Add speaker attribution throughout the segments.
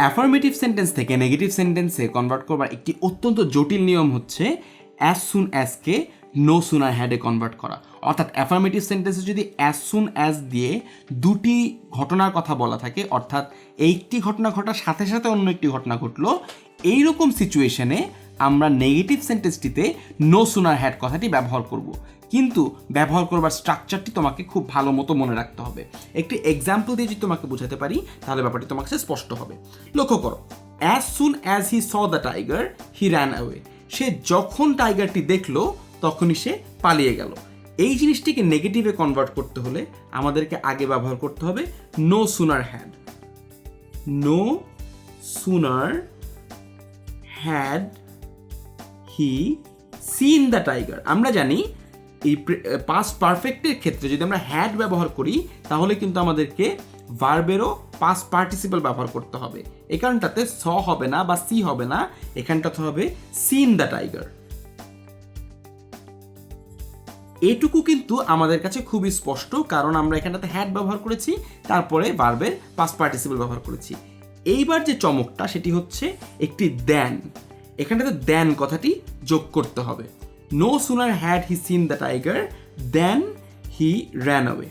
Speaker 1: Affirmative sentence থেকে negative সেন্টেন্সে convert করবার একটি অত্যন্ত জটিল নিয়ম হচ্ছে অ্যাজ সুন অ্যাজকে নো সুন সুনার হ্যাডে কনভার্ট করা। অর্থাৎ অ্যাফার্মেটিভ সেন্টেন্সে যদি অ্যাজ সুন অ্যাজ দিয়ে দুটি ঘটনার কথা বলা থাকে, অর্থাৎ একটি ঘটনা ঘটার সাথে সাথে অন্য একটি ঘটনা ঘটলো, এইরকম সিচুয়েশনে আমরা নেগেটিভ সেন্টেন্সটিতে নো সুনার হ্যাড কথাটি ব্যবহার করব। কিন্তু ব্যবহার করবার স্ট্রাকচারটি তোমাকে খুব ভালো মতো মনে রাখতে হবে। একটি এক্সাম্পল দিয়ে যদি তোমাকে বোঝাতে পারি, তাহলে ব্যাপারটি তোমার কাছে স্পষ্ট হবে। লক্ষ্য করো as soon as he saw the tiger he ran away সে যখন টাইগারটি দেখল, তখনই সে পালিয়ে গেল। এই জিনিসটিকে নেগেটিভে কনভার্ট করতে হলে আমাদেরকে আগে ব্যবহার করতে হবে no sooner had no sooner had he seen the tiger আমরা জানি এই পাস্ট পারফেক্টের ক্ষেত্রে যদি আমরা হ্যাড ব্যবহার করি, তাহলে কিন্তু আমাদেরকে ভার্বেরও পাস্ট পার্টিসিপাল ব্যবহার করতে হবে। এখানটাতে স হবে না বা সি হবে না, এখানটাতে হবে সিন দ্য টাইগার এটুকু কিন্তু আমাদের কাছে খুবই স্পষ্ট, কারণ আমরা এখানটাতে হ্যাড ব্যবহার করেছি, তারপরে ভার্বের পাস্ট পার্টিসিপাল ব্যবহার করেছি। এইবার যে চমকটা, সেটি হচ্ছে একটি দেন এখানটাতে দেন কথাটি যোগ করতে হবে। No sooner had he seen the tiger then he ran away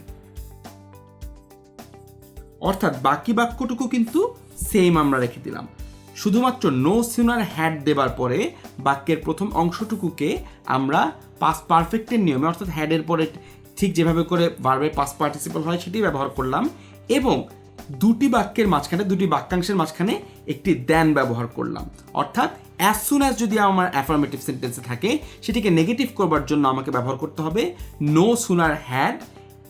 Speaker 1: অর্থাৎ বাকি বাক্যটুকু কিন্তু সেম আমরা রেখে দিলাম। শুধুমাত্র নো সুনার হ্যাড দেবার পরে বাক্যের প্রথম অংশটুকুকে আমরা পাস পারফেক্টের নিয়মে, অর্থাৎ হ্যাডের পরে ঠিক যেভাবে করে ভার্বের পাস পার্টিসিপাল হয় সেটি ব্যবহার করলাম এবং দুটি বাক্যের মাঝখানে, দুটি বাক্যাংশের মাঝখানে একটি দেন ব্যবহার করলাম। অর্থাৎ অ্যাজ সুন অ্যাজ যদি আমার অ্যাফার্মেটিভ সেন্টেন্সে থাকে, সেটিকে নেগেটিভ করবার জন্য আমাকে ব্যবহার করতে হবে নো সুনার হ্যাড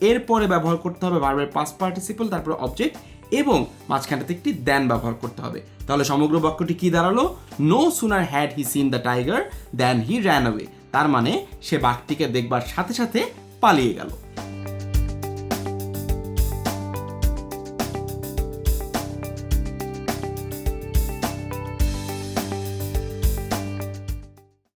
Speaker 1: এরপরে ব্যবহার করতে হবে ভার্বের পাস পার্টিসিপল তারপরে অবজেক্ট এবং মাঝখানটাতে একটি দেন ব্যবহার করতে হবে। তাহলে সমগ্র বাক্যটি কি দাঁড়াল? No sooner had he seen the tiger then he ran away তার মানে সে বাঘটিকে দেখবার সাথে সাথে পালিয়ে গেল।